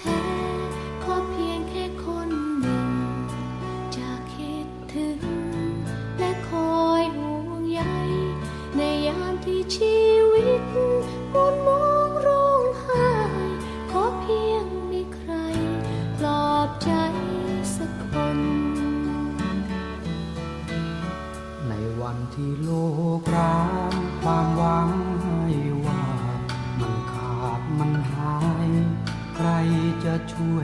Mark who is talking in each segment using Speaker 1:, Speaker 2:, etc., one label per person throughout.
Speaker 1: แท้ ขอเพียงแค่คนหนึ่ง จะคิดถึง และคอยห่วงใยในยามที่ชีวิตมุนมองร้องไห้ขอเพียงมีใคร ปลอบใจสักคน
Speaker 2: ในวันที่โลกร้างความหวังให้ว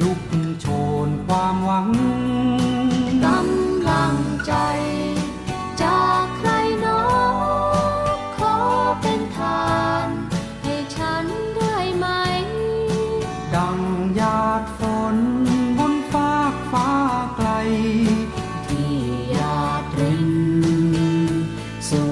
Speaker 2: ลุกโชนความหวัง
Speaker 1: กำลังใจ จากใครหนอขอเป็นทาน ให้ฉันได้ไหม
Speaker 2: ดังหยาดฝนบนฟากฟ้าไกล ที่หยาดรินสู่